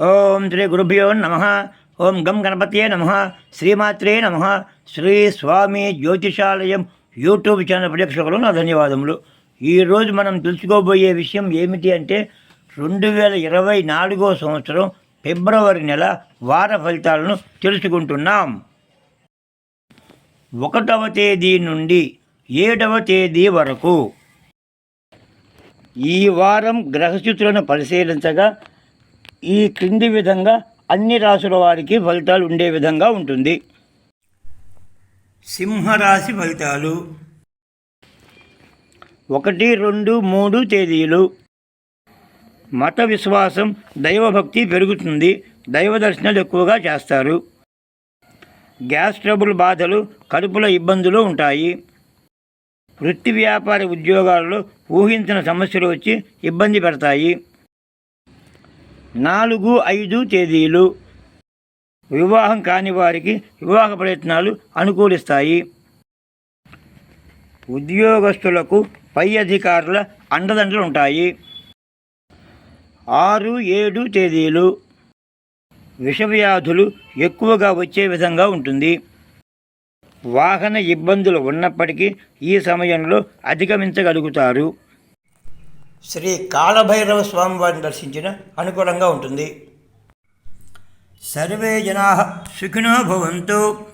ఓం శ్రీ గురుభ్యో నమ. ఓం గం గణపతియే నమ. శ్రీమాత్రే నమ. శ్రీ స్వామి జ్యోతిషాలయం యూట్యూబ్ ఛానల్ ప్రేక్షకులు నా ధన్యవాదములు. ఈరోజు మనం తెలుసుకోబోయే విషయం ఏమిటి అంటే రెండు వేల ఇరవై నాలుగో సంవత్సరం ఫిబ్రవరి నెల వార ఫలితాలను తెలుసుకుంటున్నాం. ఒకటవ తేదీ నుండి ఏడవ తేదీ వరకు ఈ వారం గ్రహస్థితులను పరిశీలించగా ఈ క్రింది విధంగా అన్ని రాసుల వారికి ఫలితాలు ఉండే విధంగా ఉంటుంది. సింహరాశి ఫలితాలు. ఒకటి రెండు మూడు తేదీలు. మత విశ్వాసం దైవభక్తి పెరుగుతుంది. దైవ దర్శనాలు ఎక్కువగా చేస్తారు. గ్యాస్ ట్రబుల్ బాధలు కడుపుల ఇబ్బందులు ఉంటాయి. వృత్తి వ్యాపార ఉద్యోగాల్లో ఊహించిన సమస్యలు వచ్చి ఇబ్బంది పెడతాయి. నాలుగు ఐదు తేదీలు. వివాహం కాని వారికి వివాహ ప్రయత్నాలు అనుకూలిస్తాయి. ఉద్యోగస్తులకు పై అధికారుల అండదండలు ఉంటాయి. ఆరు ఏడు తేదీలు. విషవ్యాధులు ఎక్కువగా వచ్చే విధంగా ఉంటుంది. వాహన ఇబ్బందులు ఉన్నప్పటికీ ఈ సమయంలో అధిగమించగలుగుతారు. శ్రీ కాళభైరవ స్వామి వారిని దర్శించిన అనుకూలంగా ఉంటుంది. సర్వే జనా సుఖినో భవంతు.